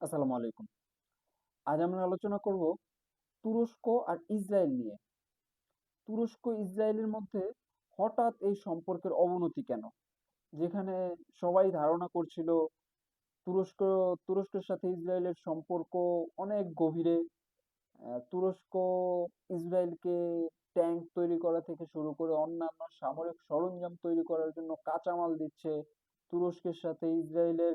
আসসালামু আলাইকুম। আজ আমরা আলোচনা করব তুরস্ক আর ইসরায়েল নিয়ে। তুরস্ক ইসরায়েলের মধ্যে হঠাৎ এই সম্পর্কের অবনতি কেন? যেখানে সবাই ধারণা করছিল তুরস্ক, তুরস্কের সাথে ইসরায়েলের সম্পর্ক অনেক গভীরে। তুরস্ক ইসরায়েলকে ট্যাঙ্ক তৈরি করা থেকে শুরু করে অন্যান্য সামরিক সরঞ্জাম তৈরি করার জন্য কাঁচামাল দিচ্ছে। তুরস্কের সাথে ইসরায়েলের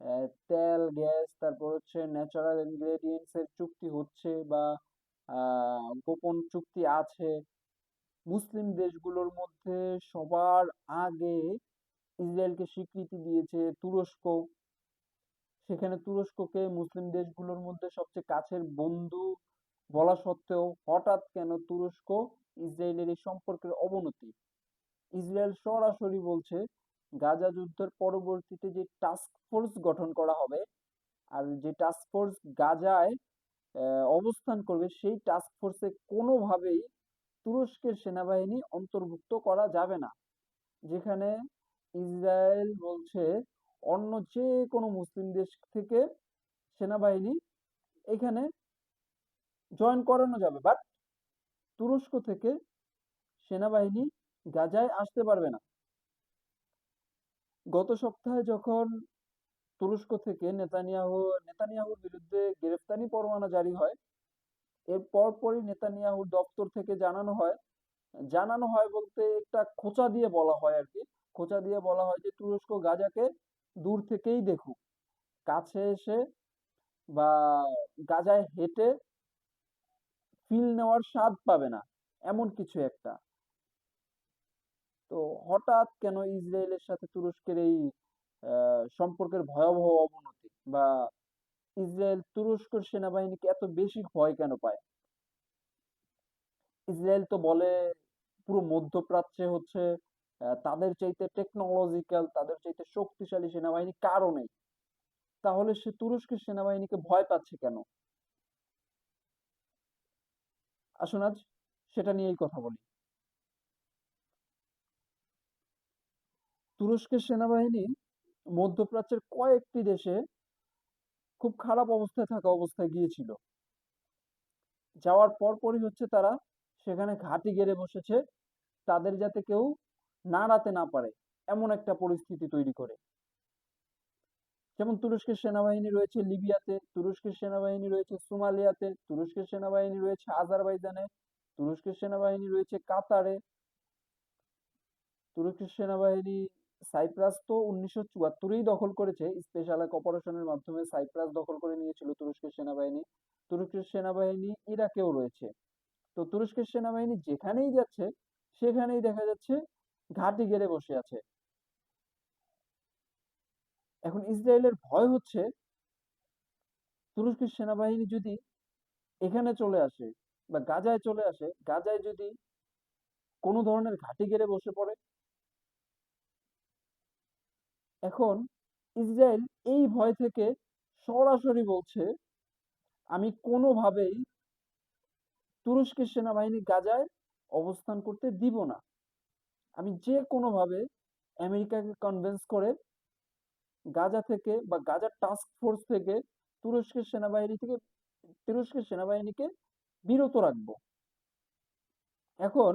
তেল, গ্যাস, তারপর হচ্ছে ন্যাচারাল ইনগ্রেডিয়েন্টস এর চুক্তি হচ্ছে বা গোপন চুক্তি আছে। মুসলিম দেশগুলোর মধ্যে সবার আগে ইসরায়েলকে স্বীকৃতি দিয়েছে তুরস্ক। সেখানে তুরস্ককে মুসলিম দেশগুলোর মধ্যে সবচেয়ে কাছের বন্ধু বলা সত্ত্বেও হঠাৎ কেন তুরস্ক ইসরায়েলের এই সম্পর্কের অবনতি? ইসরায়েল সরাসরি বলছে গাজা যুদ্ধের পরবর্তীতে যে টাস্ক ফোর্স গঠন করা হবে, আর যে টাস্ক ফোর্স গাজায় অবস্থান করবে, সেই টাস্ক ফোর্সে কোনোভাবেই তুরস্কের সেনাবাহিনী অন্তর্ভুক্ত করা যাবে না। যেখানে ইসরায়েল বলছে, অন্য যে কোনো মুসলিম দেশ থেকে সেনাবাহিনী এখানে জয়েন করানো যাবে বাট তুরস্ক থেকে সেনাবাহিনী গাজায় আসতে পারবে না। গত সপ্তাহে যখন তুরস্ক থেকে নেতানিয়াহু, নেতানিয়াহুর বিরুদ্ধে গ্রেফতারি পরোয়ানা জারি হয়, এর পরপরই নেতানিয়াহুর দপ্তর থেকে জানানো হয় জানানো হয় বলতে একটা খোঁচা দিয়ে বলা হয় আর কি। খোঁচা দিয়ে বলা হয় যে তুরস্ক গাজাকে দূর থেকেই দেখুক। কাছে এসে বা গাজায় হেঁটে ফিল নেওয়ার স্বাদ পাবে না, এমন কিছু একটা। তো হঠাৎ কেন ইসরায়েলের সাথে তুরস্কের এই সম্পর্কের ভয়াবহ অবনতি বা ইসরায়েল তুরস্কের সেনাবাহিনীকে এত বেশি ভয় কেন পায়? ইসরায়েল তো বলে পুরো মধ্যপ্রাচ্যে হচ্ছে তাদের চাইতে টেকনোলজিক্যাল তাদের চাইতে শক্তিশালী সেনাবাহিনী কারও নেই। তাহলে সে তুরস্কের সেনাবাহিনীকে ভয় পাচ্ছে কেন? আসুন আজ সেটা নিয়েই কথা বলি। তুরস্কের সেনাবাহিনী মধ্যপ্রাচ্যের কয়েকটি দেশে খুব খারাপ অবস্থায় থাকা অবস্থায় গিয়েছিল। যাওয়ার পরপরই হচ্ছে তারা সেখানে ঘাঁটি গেড়ে বসেছে, তাদের যাতে কেউ নাড়াতে না পারে, এমন একটা পরিস্থিতি তৈরি করে। যেমন তুরস্কের সেনাবাহিনী রয়েছে লিবিয়াতে, তুরস্কের সেনাবাহিনী রয়েছে সোমালিয়াতে, তুরস্কের সেনাবাহিনী রয়েছে আজারবাইজানে, তুরস্কের সেনাবাহিনী রয়েছে কাতারে, তুরস্কের সেনাবাহিনী সাইপ্রাস তো উনিশশো চুয়াত্তরেই দখল করেছে। স্পেশাল এক অপারেশনের মাধ্যমে সাইপ্রাস দখল করে নিয়েছিল তুরস্কের সেনাবাহিনী। তুরস্কের সেনাবাহিনী ইরাকেও রয়েছে। তো তুরস্কের সেনাবাহিনী যেখানেই যাচ্ছে, সেখানেই দেখা যাচ্ছে ঘাঁটি গেড়ে বসে আছে। এখন ইসরায়েলের ভয় হচ্ছে, তুরস্কের সেনাবাহিনী যদি এখানে চলে আসে বা গাজায় চলে আসে, গাজায় যদি কোনো ধরনের ঘাঁটি গেড়ে বসে পড়ে এখন ইসরায়েল এই ভয় থেকে সরাসরি বলছে, আমি কোনোভাবেই তুরস্কের সেনাবাহিনী গাজায় অবস্থান করতে দিব না। আমি যে কোনোভাবে আমেরিকাকে কনভিন্স করে গাজা থেকে বা গাজার টাস্ক ফোর্স থেকে তুরস্কের সেনাবাহিনী থেকে, তুরস্কের সেনাবাহিনীকে বিরত রাখব। এখন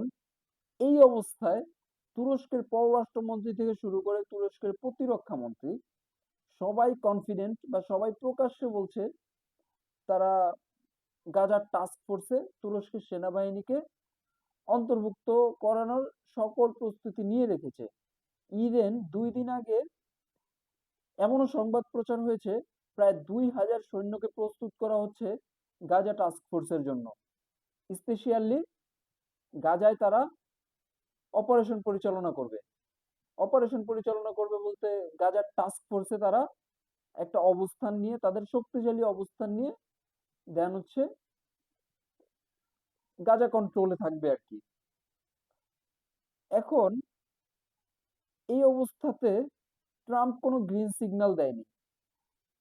এই অবস্থায় তুরস্কের পররাষ্ট্রমন্ত্রী থেকে শুরু করে তুরস্কের প্রতিরক্ষা মন্ত্রী সবাই কনফিডেন্ট বা সবাই প্রকাশ্যে বলছে তারা গাজার টাস্ক ফোর্সে তুরস্কের সেনাবাহিনীকে অন্তর্ভুক্ত করানোর সকল প্রস্তুতি নিয়ে রেখেছে। ইভেন দুই দিন আগে এমনও সংবাদ প্রচার হয়েছে, প্রায় দুই হাজার সৈন্যকে প্রস্তুত করা হচ্ছে গাজা টাস্ক ফোর্সের জন্য। স্পেশালি গাজায় তারা অপারেশন পরিচালনা করবে। অপারেশন পরিচালনা করবে বলতে গাজার টাস্ক ফোর্সে তারা একটা অবস্থান নিয়ে, তাদের শক্তিশালী অবস্থান নিয়ে দেন হচ্ছে গাজা কন্ট্রোলে থাকবে আর কি। এখন এই অবস্থাতে ট্রাম্প কোনো গ্রিন সিগন্যাল দেয়নি।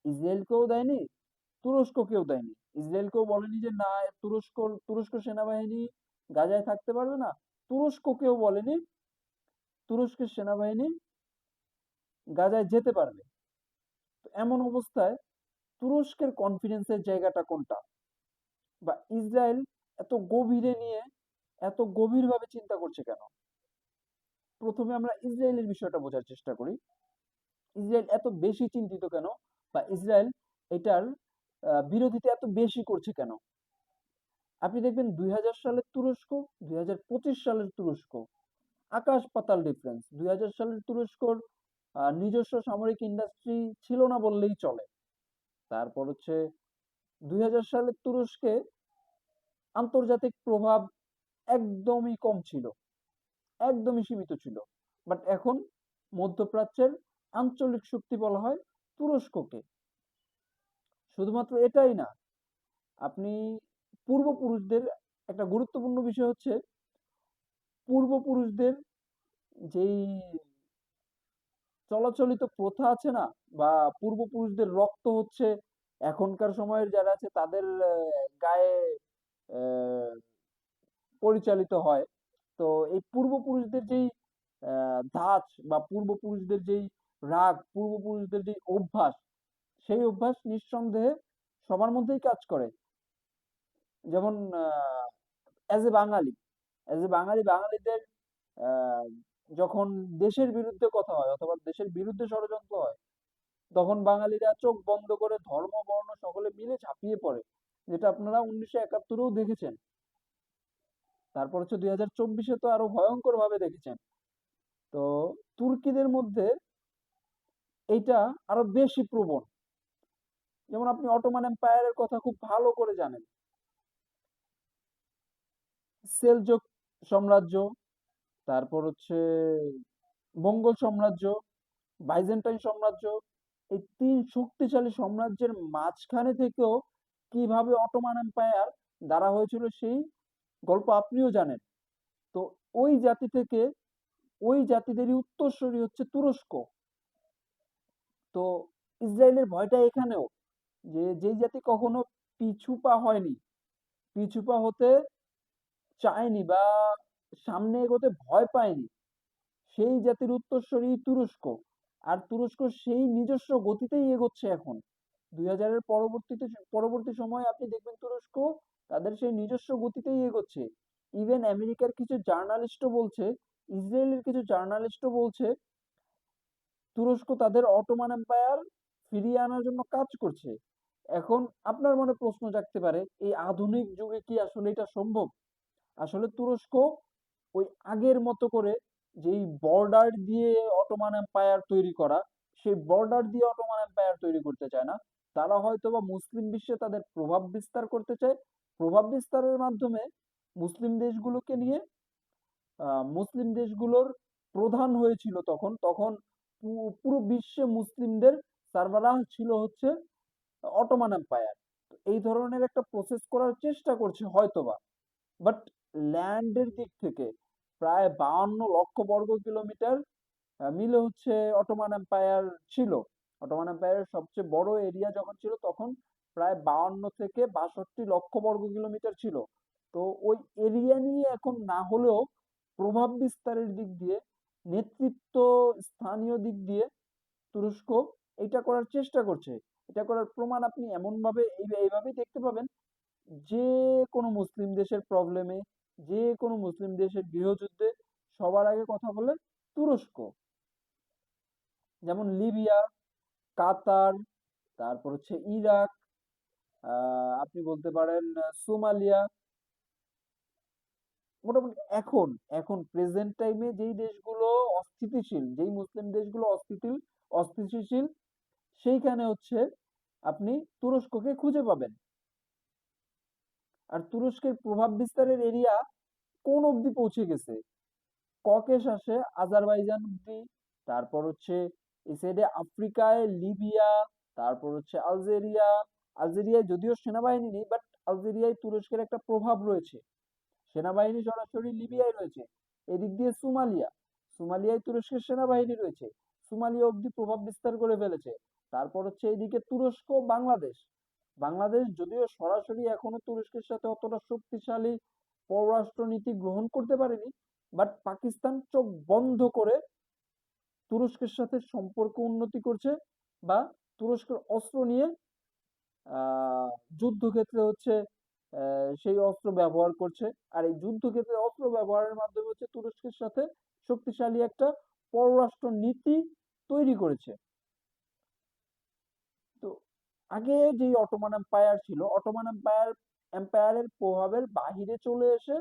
ইসরায়েলকেও দেয়নি, তুরস্ককেও দেয়নি। ইসরায়েলকেও বলেনি যে না, তুরস্ক তুরস্ক সেনাবাহিনী গাজায় থাকতে পারবে না। তুরস্ককেও বলেনি, তুরস্কের সেনাবাহিনী গাজায় যেতে পারবে। এমন অবস্থায় তুরস্কের কনফিডেন্সের জায়গাটা কোনটা? বা ইসরায়েল এত গভীরে নিয়ে এত গভীরভাবে চিন্তা করছে কেন? প্রথমে আমরা ইসরায়েলের বিষয়টা বোঝার চেষ্টা করি। ইসরায়েল এত বেশি চিন্তিত কেন? বা ইসরায়েল এটার বিরোধিতা এত বেশি করছে কেন? আপনি দেখবেন দুই হাজার সালের তুরস্ক, দুই হাজার পঁচিশ সালের তুরস্ক। আকাশ পাতাল ডিফারেন্স দুই হাজার সালের তুরস্কর নিজস্ব সামরিক ইন্ডাস্ট্রি ছিল না বললেই চলে। তারপর হচ্ছে দুই হাজার সালের তুরস্কে আন্তর্জাতিক প্রভাব একদমই কম ছিল। একদমই সীমিত ছিল। বাট এখন মধ্যপ্রাচ্যের আঞ্চলিক শক্তি বলা হয় তুরস্ককে। শুধুমাত্র এটাই না, আপনি পূর্বপুরুষদের একটা গুরুত্বপূর্ণ বিষয় হচ্ছে, পূর্বপুরুষদের যেই চলাচলিত প্রথা আছে না, বা পূর্বপুরুষদের রক্ত হচ্ছে এখনকার সময়ের যারা আছে তাদের গায়ে পরিচালিত হয়। তো এই পূর্বপুরুষদের যেই ধাঁচ বা পূর্বপুরুষদের যেই রাগ, পূর্বপুরুষদের যেই অভ্যাস, সেই অভ্যাস নিঃসন্দেহে সবার মধ্যেই কাজ করে। যেমন as a Bangali as a বাঙালি, বাঙালিদের যখন দেশের বিরুদ্ধে কথা হয় অথবা দেশের বিরুদ্ধে ষড়যন্ত্র হয়, তখন বাঙালিরা চোখ বন্ধ করে ধর্ম, বর্ণ সকলে মিলে ঝাঁপিয়ে পড়ে, যেটা আপনারা উনিশশো একাত্তরেও দেখেছেন। তারপর হচ্ছে দুই হাজার চব্বিশে তো আরও ভয়ঙ্কর ভাবে দেখেছেন। তো তুর্কিদের মধ্যে এইটা আরও বেশি প্রবণ। যেমন আপনি অটোমান এম্পায়ারের কথা খুব ভালো করে জানেন। সেলজুক সাম্রাজ্য, তারপর হচ্ছে মঙ্গল সাম্রাজ্য, বাইজেন্টাইন সাম্রাজ্য, এই তিন শক্তিশালী সাম্রাজ্যের মাঝখানে থেকেও কীভাবে অটোমান এম্পায়ার দ্বারা হয়েছিল সেই গল্প আপনিও জানেন। তো ওই জাতি থেকে, ওই জাতিদেরই উত্তরসূরি হচ্ছে তুরস্ক। তো ইসরায়েলের ভয়টা এখানেও যে, যেই জাতি কখনো পিছুপা হয়নি পিছুপা হতে চায়নি বা সামনে এগোতে ভয় পায়নি, সেই জাতির উত্তরসূরি তুরস্ক। আর তুরস্ক সেই নিজস্ব গতিতেই এগোচ্ছে এখন। দুই হাজারের পরবর্তীতে, পরবর্তী সময়ে আপনি দেখবেন তুরস্ক তাদের সেই নিজস্ব গতিতেই এগোচ্ছে। ইভেন আমেরিকার কিছু জার্নালিস্টও বলছে, ইসরায়েলের কিছু জার্নালিস্টও বলছে, তুরস্ক তাদের অটোমান এম্পায়ার ফিরিয়ে আনার জন্য কাজ করছে। এখন আপনার মনে প্রশ্ন জাগতে পারে, এই আধুনিক যুগে কি আসলে এটা সম্ভব? আসলে তুরস্ক ওই আগের মতো করে যেই বর্ডার দিয়ে অটোমান এম্পায়ার তৈরি করা, সেই বর্ডার দিয়ে অটোমান এম্পায়ার তৈরি করতে চায় না। তারা হয়তো বা মুসলিম বিশ্বে তাদের প্রভাব বিস্তার করতে চায়। প্রভাব বিস্তারের মাধ্যমে মুসলিম দেশগুলোকে নিয়ে মুসলিম দেশগুলোর প্রধান হয়েছিল তখন। তখন পুরো বিশ্বে মুসলিমদের সারবারাহ ছিল হচ্ছে অটোমান এম্পায়ার এই ধরনের একটা প্রসেস করার চেষ্টা করছে হয়তোবা। বাট ল্যান্ডের দিক থেকে প্রায় বাহান্ন লক্ষ বর্গ কিলোমিটার মিলে হচ্ছে অটোমান এম্পায়ার ছিল। অটোমান এম্পায়ারের সবচেয়ে বড় এরিয়া যখন ছিল তখন প্রায় বাহান্ন থেকে বাষট্টি লক্ষ বর্গ কিলোমিটার ছিল। তো ওই এরিয়া নিয়ে এখন না হলেও প্রভাব বিস্তারের দিক দিয়ে, নেতৃত্ব স্থানীয় দিক দিয়ে তুরস্ক এটা করার চেষ্টা করছে। এটা করার প্রমাণ আপনি এমনভাবে এইভাবেই দেখতে পাবেন যে কোনো মুসলিম দেশের প্রবলেমে যে কোনো মুসলিম দেশের গৃহযুদ্ধে সবার আগে কথা বলে তুরস্ক। যেমন লিবিয়া, কাতার, তারপর হচ্ছে ইরাক আপনি বলতে পারেন সোমালিয়া। মোটামুটি এখন এখন প্রেজেন্ট টাইমে যেই দেশগুলো অস্থিতিশীল, যেই মুসলিম দেশগুলো অস্থিতিশীল অস্থিতিশীল, সেইখানে হচ্ছে আপনি তুরস্ককে খুঁজে পাবেন। আর তুরস্কের প্রভাব বিস্তারের এরিয়া কোন অবধি পৌঁছে গেছে? ককেশ আসে, আজারবাইজান অবধি তারপর হচ্ছে এই সাইডে আফ্রিকায় লিবিয়া, তারপর হচ্ছে আলজেরিয়া। আলজেরিয়ায় যদিও সেনাবাহিনী নেই বাট আলজেরিয়ায় তুরস্কের একটা প্রভাব রয়েছে। সেনাবাহিনী সরাসরি লিবিয়ায় রয়েছে। এদিক দিয়ে সোমালিয়া। সোমালিয়ায় তুরস্কের সেনাবাহিনী রয়েছে। সোমালিয়া অব্দি প্রভাব বিস্তার করে ফেলেছে। তারপর হচ্ছে এইদিকে তুরস্ক বাংলাদেশ। বাংলাদেশ যদিও সরাসরি এখনও তুরস্কের সাথে অতটা শক্তিশালী পররাষ্ট্রনীতি গ্রহণ করতে পারেনি বাট পাকিস্তান চোখ বন্ধ করে তুরস্কের সাথে সম্পর্ক উন্নতি করছে বা তুরস্কের অস্ত্র নিয়ে যুদ্ধক্ষেত্রে হচ্ছে সেই অস্ত্র ব্যবহার করছে। আর এই যুদ্ধক্ষেত্রে অস্ত্র ব্যবহারের মাধ্যমে হচ্ছে তুরস্কের সাথে শক্তিশালী একটা পররাষ্ট্র নীতি তৈরি করেছে। আগে যেই অটোমান এম্পায়ার ছিল অটোমান এম্পায়ার এম্পায়ারের প্রভাবের বাহিরে চলে এসে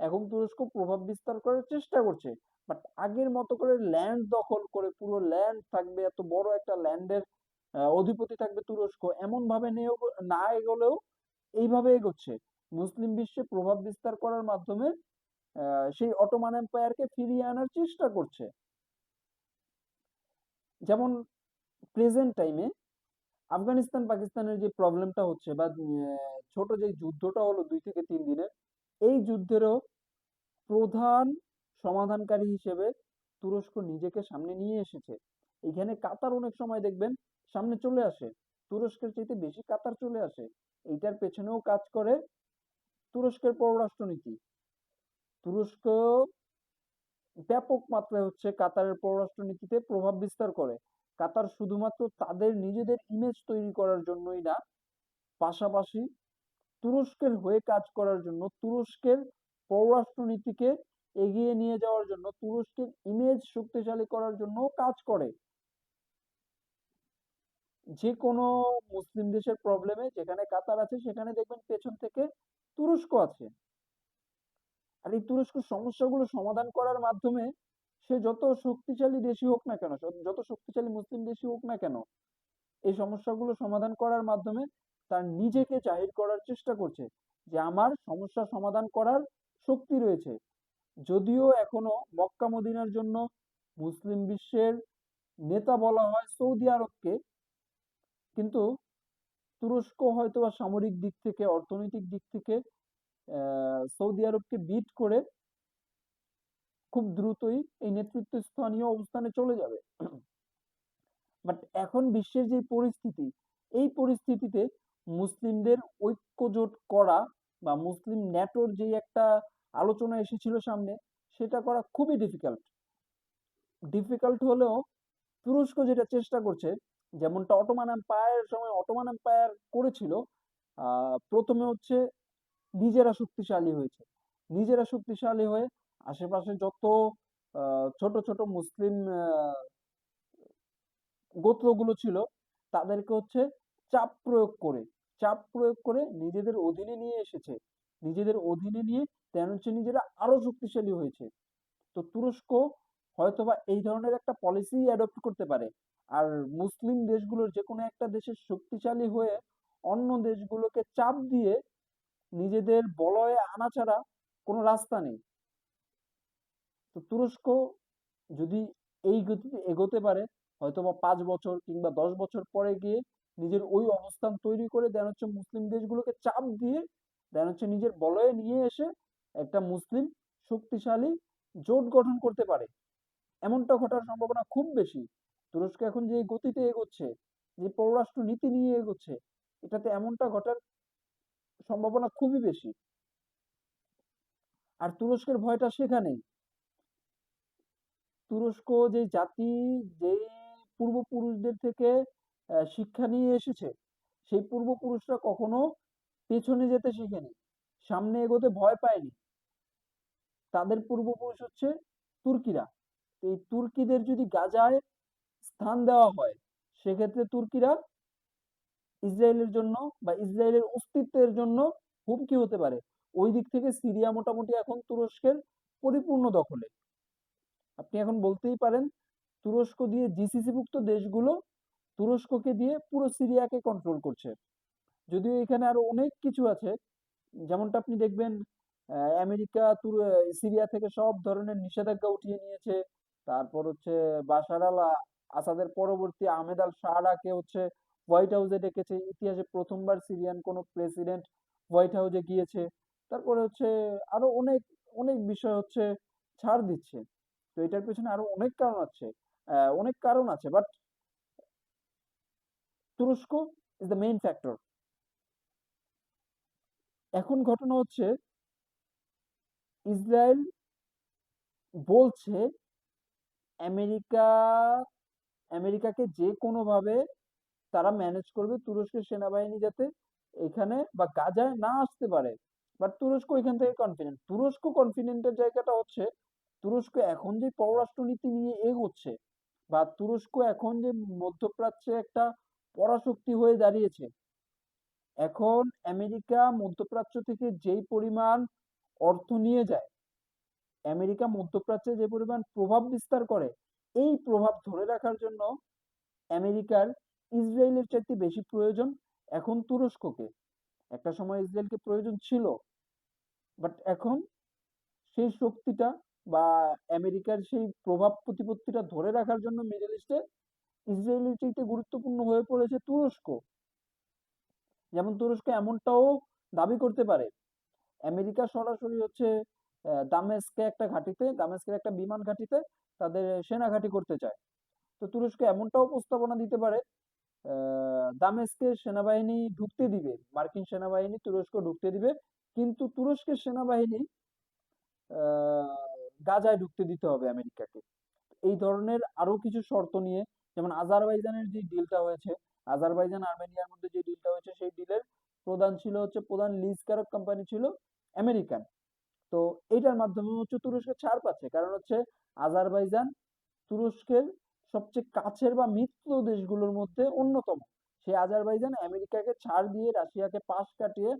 এখন তুরস্ক প্রভাব বিস্তার করার চেষ্টা করছে। বাট আগের মতো করে ল্যান্ড দখল করে পুরো ল্যান্ড থাকবে, এত বড় একটা ল্যান্ডের অধিপতি থাকবে তুরস্ক এমন ভাবে না এগোলেও এইভাবে এগোচ্ছে। মুসলিম বিশ্বে প্রভাব বিস্তার করার মাধ্যমে সেই অটোমান এম্পায়ারকে ফিরিয়ে আনার চেষ্টা করছে। যেমন প্রেজেন্ট টাইমে আফগানিস্তান পাকিস্তানের যে প্রবলেমটা হচ্ছে বা ছোট যে যুদ্ধটা হলো দুই থেকে তিন দিনের, এই যুদ্ধেরও প্রধান সমাধানকারী হিসেবে তুরস্ক নিজেকে সামনে নিয়ে এসেছে। এখানে কাতার অনেক সময় দেখবেন সামনে চলে আসে, তুরস্কের চাইতে বেশি কাতার চলে আসে। এইটার পেছনেও কাজ করে তুরস্কের পররাষ্ট্রনীতি। তুরস্ক ব্যাপক মাত্রায় হচ্ছে কাতারের পররাষ্ট্রনীতিতে প্রভাব বিস্তার করে। কাতার শুধুমাত্র তাদের নিজেদের ইমেজ তৈরি করার জন্যই না, পাশাপাশি তুরস্কের হয়ে কাজ করার জন্য, তুরস্কের পররাষ্ট্রনীতিকে এগিয়ে নিয়ে যাওয়ার জন্য, তুরস্কের ইমেজ শক্তিশালী করার জন্য কাজ করে। যে কোনো মুসলিম দেশের প্রবলেমে যেখানে কাতার আছে, সেখানে দেখবেন পেছন থেকে তুরস্ক আছে। আর এই তুরস্ক সমস্যাগুলো সমাধান করার মাধ্যমে সে যত শক্তিশালী দেশই হোক না কেন যত শক্তিশালী মুসলিম দেশই হোক না কেন, এই সমস্যাগুলো সমাধান করার মাধ্যমে তার নিজেকে জাহির করার চেষ্টা করছে যে আমার সমস্যা সমাধান করার শক্তি রয়েছে। যদিও এখনও মক্কা মদিনার জন্য মুসলিম বিশ্বের নেতা বলা হয় সৌদি আরবকে, কিন্তু তুরস্ক হয়তোবা সামরিক দিক থেকে, অর্থনৈতিক দিক থেকে সৌদি আরবকে বিট করে খুব দ্রুতই এই নেতৃত্ব স্থানীয় অবস্থানে চলে যাবে। বাট এখন বিশ্বের যে পরিস্থিতি, এই পরিস্থিতিতে মুসলিমদের ঐক্যজোট করা বা মুসলিম ন্যাটোর যে একটা আলোচনা এসেছিল সামনে, সেটা করা খুবই ডিফিকাল্ট ডিফিকাল্ট হলেও তুরস্ক যেটা চেষ্টা করছে, যেমনটা অটোমান এম্পায়ারের সময় অটোমান এম্পায়ার করেছিল প্রথমে হচ্ছে নিজেরা শক্তিশালী হয়েছে। নিজেরা শক্তিশালী হয়ে আশেপাশে যত ছোট ছোট মুসলিম গোত্রগুলো ছিল, তাদেরকে হচ্ছে চাপ প্রয়োগ করে, চাপ প্রয়োগ করে নিজেদের অধীনে নিয়ে এসেছে। নিজেদের অধীনে নিয়ে তেন হচ্ছে নিজেরা আরও শক্তিশালী হয়েছে। তো তুরস্ক হয়তোবা এই ধরনের একটা পলিসি অ্যাডপ্ট করতে পারে। আর মুসলিম দেশগুলোর যে কোনো একটা দেশের শক্তিশালী হয়ে অন্য দেশগুলোকে চাপ দিয়ে নিজেদের বলয়ে আনা ছাড়া কোনো রাস্তা নেই। তো তুরস্ক যদি এই গতিতে এগোতে পারে, হয়তোবা পাঁচ বছর কিংবা দশ বছর পরে গিয়ে নিজের ওই অবস্থান তৈরি করে দেন হচ্ছে মুসলিম দেশগুলোকে চাপ দিয়ে দেন হচ্ছে নিজের বলয়ে নিয়ে এসে একটা মুসলিম শক্তিশালী জোট গঠন করতে পারে। এমনটা ঘটার সম্ভাবনা খুব বেশি। তুরস্ক এখন যে গতিতে এগোচ্ছে, যে পররাষ্ট্র নীতি নিয়ে এগোচ্ছে, এটাতে এমনটা ঘটার সম্ভাবনা খুবই বেশি। আর তুরস্কের ভয়টা সেখানেই। তুরস্ক যে জাতি, যেই পূর্বপুরুষদের থেকে শিক্ষা নিয়ে এসেছে, সেই পূর্বপুরুষরা কখনো পেছনে যেতে শেখেনি, সামনে এগোতে ভয় পায়নি। তাদের পূর্বপুরুষ হচ্ছে তুর্কিরা। এই তুর্কিদের যদি গাজায় স্থান দেওয়া হয়, সেক্ষেত্রে তুর্কিরা ইসরায়েলের জন্য বা ইসরায়েলের অস্তিত্বের জন্য হুমকি হতে পারে। ওই দিক থেকে সিরিয়া মোটামুটি এখন তুরস্কের পরিপূর্ণ দখলে। আপনি এখন বলতেই পারেন, তুরস্ক দিয়ে জিসিসিভুক্ত দেশগুলো তুরস্ককে দিয়ে পুরো সিরিয়াকে কন্ট্রোল করছে। যদিও এখানে আরও অনেক কিছু আছে, যেমনটা আপনি দেখবেন আমেরিকা সিরিয়া থেকে সব ধরনের নিষেধাজ্ঞা উঠিয়ে নিয়েছে। তারপর হচ্ছে বাশার আল আসাদের পরবর্তী আহমেদ আল শাহরাকে হচ্ছে হোয়াইট হাউসে ডেকেছে। ইতিহাসে প্রথমবার সিরিয়ান কোনো প্রেসিডেন্ট হোয়াইট হাউসে গিয়েছে। তারপরে হচ্ছে আরও অনেক অনেক বিষয় হচ্ছে ছাড় দিচ্ছে। তো এটার পেছনে আরও অনেক কারণ আছে অনেক কারণ আছে বাট তুরস্ক ইজ দ্য মেইন ফ্যাক্টর এখন ঘটনা হচ্ছে, ইসরায়েল বলছে আমেরিকা, আমেরিকাকে যে কোনোভাবে তারা ম্যানেজ করবে তুরস্কের সেনাবাহিনী যাতে এখানে বা গাজায় না আসতে পারে। বাট তুরস্ক এখান থেকে কনফিডেন্ট তুরস্ক কনফিডেন্টের জায়গাটা হচ্ছে তুরস্ক এখন যে পররাষ্ট্রনীতি নিয়ে এগোচ্ছে বা তুরস্ক এখন যে মধ্যপ্রাচ্যে একটা পরাশক্তি হয়ে দাঁড়িয়েছে, এখন আমেরিকা মধ্যপ্রাচ্য থেকে যেই পরিমাণ অর্থ নিয়ে যায়, আমেরিকা মধ্যপ্রাচ্যে যে পরিমাণ প্রভাব বিস্তার করে, এই প্রভাব ধরে রাখার জন্য আমেরিকার ইসরায়েলের চাইতে বেশি প্রয়োজন এখন তুরস্ককে। একটা সময় ইসরায়েলকে প্রয়োজন ছিল বাট এখন সেই শক্তিটা বা আমেরিকার সেই প্রভাব প্রতিপত্তিটা ধরে রাখার জন্য মিডল ইস্টে ইসরায়েলের গুরুত্বপূর্ণ হয়ে পড়েছে তুরস্ক। যেমন তুরস্ক এমনটাও দাবি করতে পারে। আমেরিকা সরাসরি হচ্ছে দামেস্কে একটা ঘাঁটিতে দামেস্কের একটা বিমান ঘাঁটিতে তাদের সেনা ঘাঁটি করতে চায়। তো তুরস্ক এমনটাও প্রস্তাবনা দিতে পারে দামেস্কে সেনাবাহিনী ঢুকতে দিবে মার্কিন সেনাবাহিনী তুরস্ক ঢুকতে দিবে কিন্তু তুরস্কের সেনাবাহিনী আহ, গাজায় ঢুকতে দিতে হবে আমেরিকাকে। এই ধরনের আরও কিছু শর্ত নিয়ে, যেমন আজারবাইজানের যে ডিলটা হয়েছে, আজারবাইজান আর্মেনিয়ার মধ্যে যে ডিলটা হয়েছে, সেই ডিলের প্রধান ছিল হচ্ছে, প্রধান লিজকারক কোম্পানি ছিল আমেরিকান। তো এইটার মাধ্যমে হচ্ছে তুরস্ক ছাড় পাচ্ছে। কারণ হচ্ছে, আজারবাইজান তুরস্কের সবচেয়ে কাছের বা মিত্র দেশগুলোর মধ্যে অন্যতম। সেই আজারবাইজান আমেরিকাকে ছাড় দিয়ে রাশিয়াকে পাশ কাটিয়ে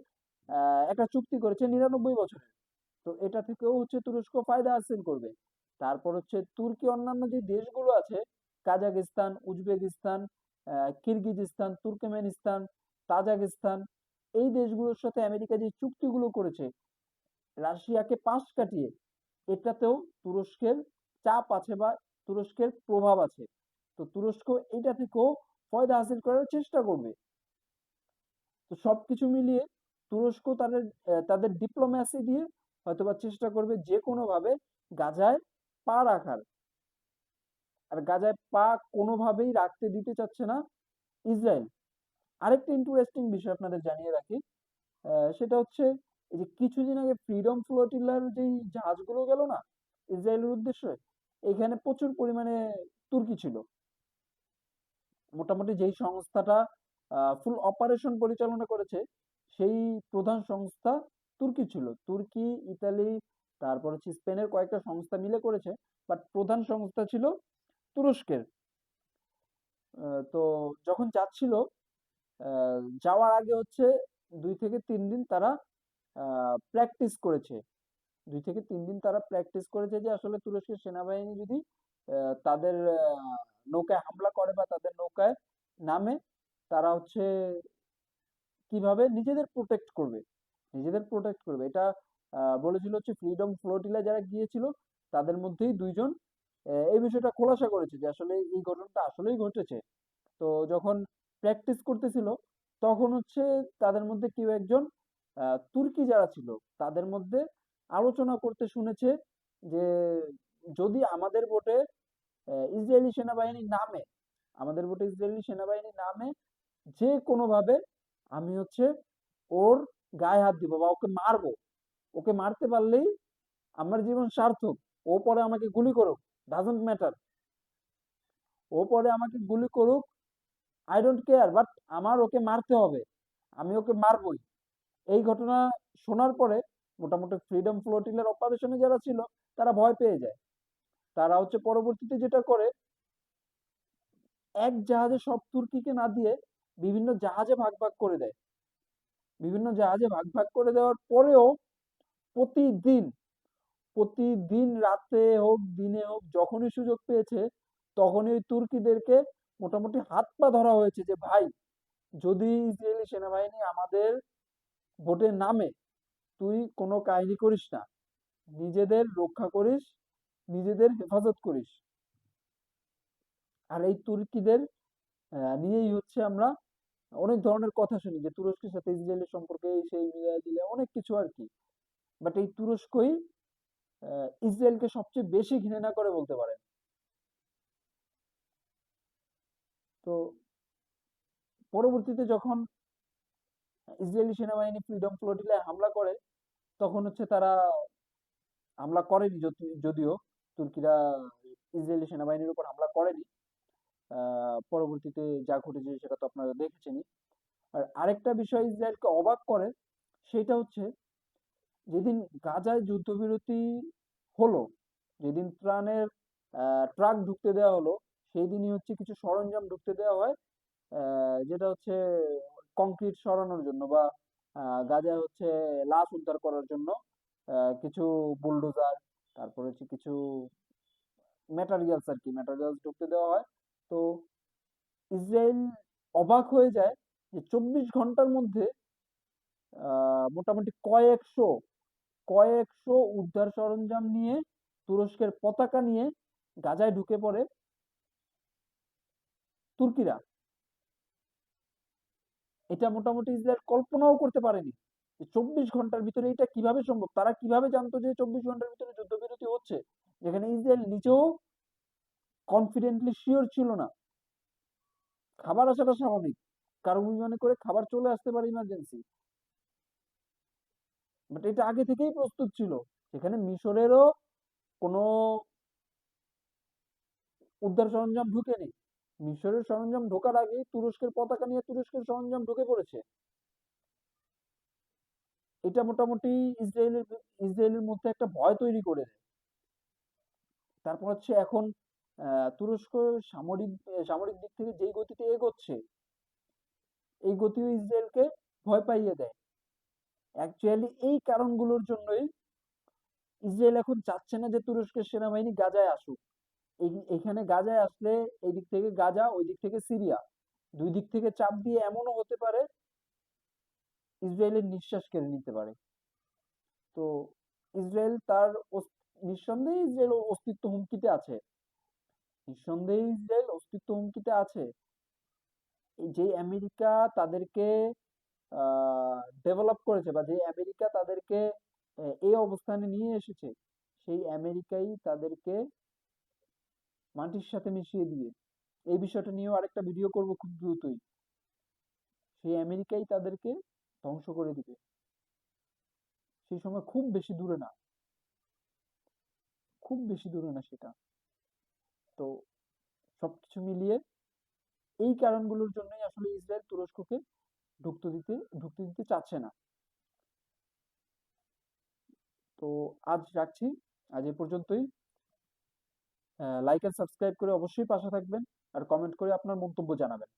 একটা চুক্তি করেছে নিরানব্বই বছরের। তো এটা থেকেও হচ্ছে তুরস্ক ফায়দা হাসিল করবে। তারপর হচ্ছে তুর্কি অন্যান্য যে দেশগুলো আছে Kazakhstan Uzbekistan Kyrgyzstan, Turkmenistan, Tajikistan, এই দেশগুলোর সাথে আমেরিকা যে চুক্তিগুলো করেছে, রাশিয়াকে পাশ কাটিয়ে, এটাতেও তুরস্কের চাপ আছে বা তুরস্কের প্রভাব আছে। তো তুরস্ক এটা থেকেও ফয়দা হাসিল করার চেষ্টা করবে। তো সবকিছু মিলিয়ে তুরস্ক তাদের তাদের ডিপ্লোম্যাসি দিয়ে হয়তোবা চেষ্টা করবে যে কোনো ভাবে গাজায় পা রাখার। আর গাজায় পা কোনোভাবেই রাখতে দিতে চাচ্ছে না ইসরায়েল। আরেকটা ইন্টারেস্টিং বিষয় আপনাদের জানিয়ে রাখি সেটা হচ্ছে এই যে কিছুদিন আগে ফ্রিডম ফ্লোটিলার যেই জাহাজগুলো গেল না ইসরায়েলের উদ্দেশ্যে, এখানে প্রচুর পরিমাণে তুর্কি ছিল। মোটামুটি যেই সংস্থাটা ফুল অপারেশন পরিচালনা করেছে, সেই প্রধান সংস্থা তুর্কি ছিল। তুর্কি, ইতালি, তারপর হচ্ছে স্পেনের কয়েকটা সংস্থা মিলে করেছে বাট প্রধান সংস্থা ছিল তুরস্কের। তো যখন যাচ্ছিল যাওয়ার আগে হচ্ছে দুই থেকে তিন দিন তারা প্র্যাকটিস করেছে। দুই থেকে তিন দিন তারা প্র্যাকটিস করেছে যে আসলে তুরস্কের সেনাবাহিনী যদি তাদের নৌকায় হামলা করে বা তাদের নৌকায় নামে, তারা হচ্ছে কীভাবে নিজেদের প্রোটেক্ট করবে। নিজেদের প্রোটেক্ট করবে। এটা বলেছিল হচ্ছে ফ্রিডম ফ্লোটিলা যারা গিয়েছিল, তাদের মধ্যেই দুইজন এই বিষয়টা খোলাসা করেছে যে আসলে এই ঘটনাটা আসলেই ঘটেছে। তো যখন প্র্যাকটিস করতেছিল, তখন হচ্ছে তাদের মধ্যে কেউ একজন তুর্কি যারা ছিল, তাদের মধ্যে আলোচনা করতে শুনেছে যে যদি আমাদের বোটে ইসরায়েলি সেনাবাহিনী নামে, আমাদের বোটে ইসরায়েলি সেনাবাহিনী নামে যে কোনোভাবে আমি হচ্ছে ওর গায়ে হাত দিব বা ওকে মারবো, ওকে মারতে পারলেই আমার জীবন সার্থক। ও পরে আমাকে গুলি করুক ডাজন্ট ম্যাটার ও পরে আমাকে গুলি করুক আই ডোন্ট কেয়ার বাট আমার ওকে মারতে হবে, আমি ওকে মারবই। এই ঘটনা শোনার পরে মোটামুটি ফ্রিডম ফ্লোটিলার অপারেশনে যারা ছিল, তারা ভয় পেয়ে যায়। তারা হচ্ছে পরবর্তীতে যেটা করে, এক জাহাজে সব তুর্কিকে না দিয়ে বিভিন্ন জাহাজে ভাগ ভাগ করে দেয়। বিভিন্ন জাহাজে ভাগ ভাগ করে দেওয়ার পরেও প্রতিদিন প্রতিদিন রাতে হোক, দিনে হোক, যখনই সুযোগ পেয়েছে, তখনই ওই তুর্কিদেরকে মোটামুটি হাত পা ধরা হয়েছে যে, ভাই, যদি ইসরায়েলি সেনাবাহিনী আমাদের ভোটে নামে, তুই কোনো কাহিনী করিস না। নিজেদের রক্ষা করিস, নিজেদের হেফাজত করিস। আর এই তুর্কিদের নিয়েই হচ্ছে আমরা অনেক ধরনের কথা শুনি যে তুরস্কের সাথে ইসরায়েলের সম্পর্কে সেই দিলে অনেক কিছু আর কি। বাট এই তুরস্কই ইসরায়েলকে সবচেয়ে বেশি ঘৃণা করে বলতে পারেন তো পরবর্তীতে যখন ইসরায়েলি সেনাবাহিনী ফ্রিডম ফ্লোটিলায় হামলা করে, তখন হচ্ছে তারা হামলা করেনি যদিও তুর্কিরা ইসরায়েলি সেনাবাহিনীর উপর হামলা করেনি। পরবর্তীতে যা ঘটেছে সেটা তো আপনারা দেখেছেনই। আর আরেকটা বিষয় ইসরায়েলকে অবাক করে, সেটা হচ্ছে যেদিন গাজায় যুদ্ধবিরতি হলো, যেদিন ত্রাণের ট্রাক ঢুকতে দেওয়া হলো সেই দিনই হচ্ছে কিছু সরঞ্জাম ঢুকতে দেওয়া হয় যেটা হচ্ছে কংক্রিট সরানোর জন্য বা গাজায় হচ্ছে লাশ উদ্ধার করার জন্য কিছু বুলডোজার, তারপর হচ্ছে কিছু ম্যাটেরিয়ালস আর কি ম্যাটেরিয়ালস ঢুকতে দেওয়া হয়। তো ইসরায়েল অবাক হয়ে যায় যে চব্বিশ ঘণ্টার মধ্যে মোটামুটি কয়েকশো কয়েকশো উদ্ধার সরঞ্জাম নিয়ে, তুরস্কের পতাকা নিয়ে গাজায় ঢুকে পড়ে তুর্কিরা। এটা মোটামুটি ইসরায়েল কল্পনাও করতে পারেনি যে চব্বিশ ঘণ্টার ভিতরে এটা কীভাবে সম্ভব? তারা কীভাবে জানতো যে চব্বিশ ঘণ্টার ভিতরে যুদ্ধবিরতি হচ্ছে? যেখানে ইসরায়েল নিজেও কনফিডেন্টলি শিওর ছিল না। খাবার আসাটা স্বাভাবিক। কারও বিমানে করে খাবার চলে আসতে পারে ইমার্জেন্সি বাট এটা আগে থেকেই প্রস্তুত ছিল। সেখানে মিশরেরও কোনো উদ্ধার সরঞ্জাম ঢুকেনি। মিশরের সরঞ্জাম ঢোকার আগে তুরস্কের পতাকা নিয়ে তুরস্কের সরঞ্জাম ঢুকে পড়েছে। এটা মোটামুটি ইসরায়েলের ইসরায়েলের মধ্যে একটা ভয় তৈরি করে দেয় তারপর হচ্ছে এখন তুরস্ক সামরিক সামরিক দিক থেকে যেই গতিতে এগোচ্ছে, এই গতিও ইসরায়েলকে ভয় পাইয়ে দেয়। অ্যাকচুয়ালি এই কারণগুলোর জন্যই ইসরায়েল এখন চাচ্ছে না যে তুরস্কের সেনাবাহিনী গাজায় আসুক। এখানে গাজায় আসলে এই দিক থেকে গাজা, ওই দিক থেকে সিরিয়া। দুই দিক থেকে চাপ দিয়ে এমনও হতে পারে, ইসরায়েলের নিঃশ্বাস কেড়ে নিতে পারে। তো ইসরায়েল তার নিঃসন্দেহে ইসরায়েল অস্তিত্ব হুমকিতে আছে। নিঃসন্দেহে ইসরায়েল অস্তিত্ব হুমকিতে আছে। যে আমেরিকা তাদেরকে ডেভেলপ করেছে বা যে আমেরিকা তাদেরকে এই অবস্থানে নিয়ে এসেছে, সেই আমেরিকাই তাদেরকে মাটির সাথে মিশিয়ে দিবে এই বিষয়টা নিয়েও আরেকটা ভিডিও করব খুব দ্রুতই। সেই আমেরিকাই তাদেরকে ধ্বংস করে দিবে। সেই সময় খুব বেশি দূরে না। খুব বেশি দূরে না সেটা। তো সবকিছু মিলিয়ে এই কারণগুলোর জন্যই আসলে ইসরায়েল তুরস্ককে ঢুকতে দিতে ঢুকতে দিতে চাচ্ছে না। তো আজ রাখছি। আজ এ পর্যন্তই। লাইক এন্ড সাবস্ক্রাইব করে অবশ্যই পাশে থাকবেন। আর কমেন্ট করে আপনার মন্তব্য জানাবেন।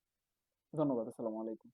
ধন্যবাদ। আসসালামু আলাইকুম।